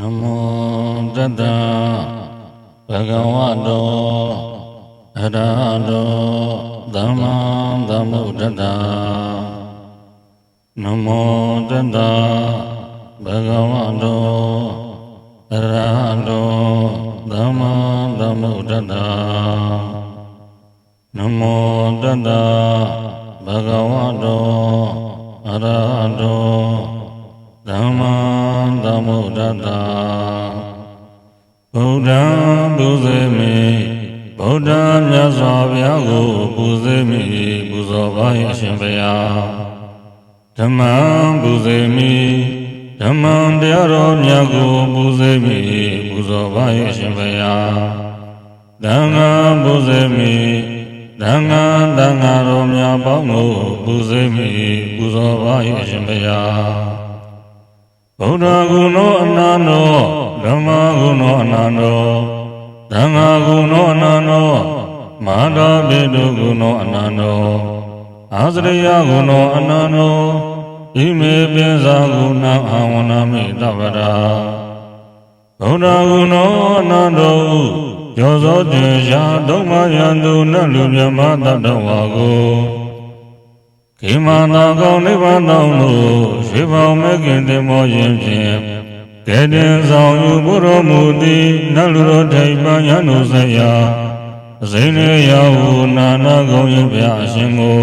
နမောတတ္တဘဂဝတောအရဟတောသမ္မာသမ္ဗုဒ္ဓတ္တနမောတတ္တဘဂဝတောအရဟတောသမ္မာသမ္ဗုဒ္ဓတ္တနမောတတ္တဘဂဝတောအရဟတော သမ္မာသမ္ဗုဒ္ဓတ္တဗုဒ္ဓံပူဇေမိဗုဒ္ဓမြတ်စွာဘုရားကိုပူဇေမိပူဇော်ပါရဲ့အရှင်ဘုရားဓမ္မံပူဇေမိဓမ္မံတရားတော်မြတ်ကိုပူဇေမိပူဇော်ပါရဲ့အရှင်ဘုရားသံဃာပူဇေမိသံဃာသံဃာတော်များပေါင်းကိုပူဇေမိပူဇော်ပါရဲ့အရှင်ဘုရား ဗုဒ္ဓဂုဏောအနန္တောဓမ္မဂုဏောအနန္တောသံဃာဂုဏောအနန္တောမဟာတာပိတုဂုဏောအနန္တောအာသရိယဂုဏောအနန္တောဣမေပိဇာဂုဏံအာဝနာမိတဗ္ဗရာဗုဒ္ဓဂုဏောအနန္တောယောဇောတေရှာဒုမယံတုနတ်လူမြမတတ္တဝါကို ခေမနာကောင်းနိဗ္ဗာန်တော်လို့ရွှေပေါင်မဲ့ခင်တင်မောခြင်းဖြင့်ကဲတင်ဆောင်ယူဘုရောမူသည်နတ်လူတော်ထိုင်ပန်းရန်တို့ဆက်ရာအစိမ့်လေးရဟုနာနာကောင်းရင်ဗျာအရှင်ကို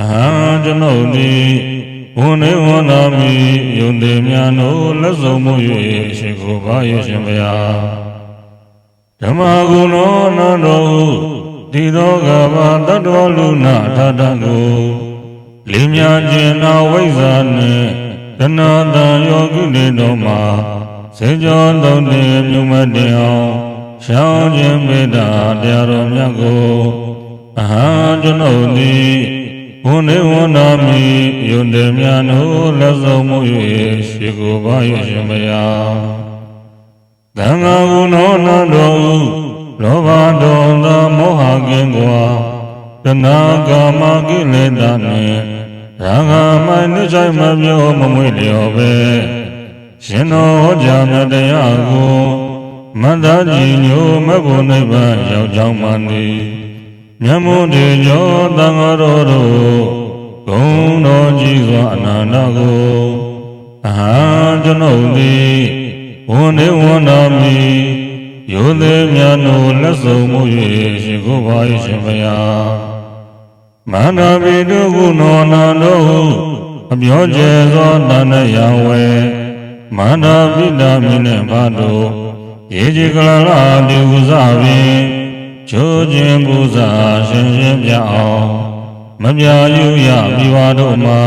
အဟံကျွန်ုပ်သည်ဝန်နေဝန်နာမီယုံသေးများတို့လက်စုံမှု၍ရှိကိုပါရရှင်ဗျာဓမ္မဂုဏောနန္တောဒီသောကဘာတတ္တဝလူနာထထကို လင်းမြခြင်းနာဝိဇ္ဇာနှင့်တဏှာတန်ယောဂုနေတော်မှာစေကြောသုံးနေမြုံမတင်အောင်ရှောင်းခြင်းမေတ္တာတရားတော်မြတ်ကိုအဟံကျွန်ုပ်သည်ဘုန်းနေဝန္နာမိယုန်တေမြတ်တို့လက်ဆုံးမှု၍ရှိကိုပါရရှင်မယာသံဃာကုဏောနန္တောလောဘဒေါသမောဟကင်းကွာ တဏှာကာမကိလေသာနှင့်ရာဂမိုင်နှိဆိုင်မပြောမမွေလျော်ပဲရှင်တော်ဟောကြားမြတ်တရားကိုမတ္တကြီးညိုမဘုန်နိဗ္ဗာန်ရောက်ကြောင်းမှန်သည်မြတ်မို့တေကျော်တန်ဃာတော်တို့ဂုံတော်ကြီးစွာအနန္တကိုအဟံကျွန်ုပ်သည်ဝန်နေဝန်တော်မီယုသေးမြတ်တို့လက်စုံမှု၍ရှိခိုးပါ၏ရှင်ဘုရား မန္တပိတုကုဏောနန္တောဟုအပြောကျဲသောတဏ္ဍယဝေမန္တပိတာမိနှင့်ဘာတို့ရေကြီးကလလာတိဥဇပင်ချိုးခြင်းပူဇာရှင်ရှင်ပြအောင်မပြယူရမိဘတို့မှာ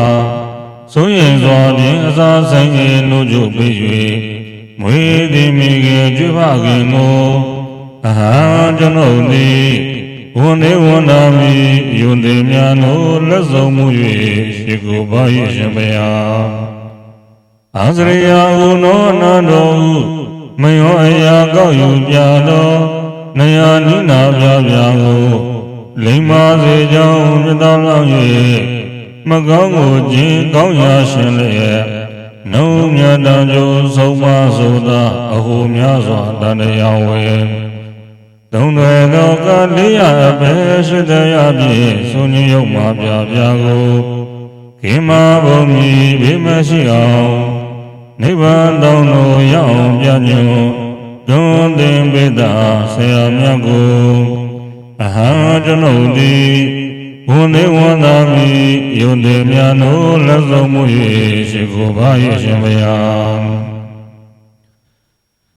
ဆိုရင်စွာဖြင့်အစာဆိုင်ငယ်နှုတ်ချုပ်ပေး၍မွေသည်မိခင်ကျွဖခင်ကိုအဟံကျွန်ုပ်သည် ဝန်နေဝန်နာမိယွန်သေးများတို့လက်စုံမှု၍ရှိကိုပါ၏ရှင်ဘုရားအာဇရိယာဟုနောနန္တောမယောအရာကောက်ယူပြတော်နယနိနာပြပြကိုလိမ္မာစေကြောင်းမြတ်တော်လောက်၍မကောင်းကိုခြင်းကောင်းရာရှင်လျက်နှုံမြတ်တံကြိုးဆုံးမဆိုသာအဟုများစွာတန်တရားဝေ သုံးသွယ်သောကလေးရပဲရှိတရားဖြင့်ဆုံးညရုပ်မှာပြပြကိုခေမဘုံမီဘေးမရှိအောင်နိဗ္ဗာန်တောင်းလို့ရအောင်ပြညွန်ဒွန်သင်ပိတာဆရာမြတ်ကိုအဟံကျွန်ုပ်သည်ဝန်နေဝန်သာမီယုန်တေမြတ်တို့လက်ဆုံးမှု၍ရှိကိုပါရဲ့ရှင်ဘုရား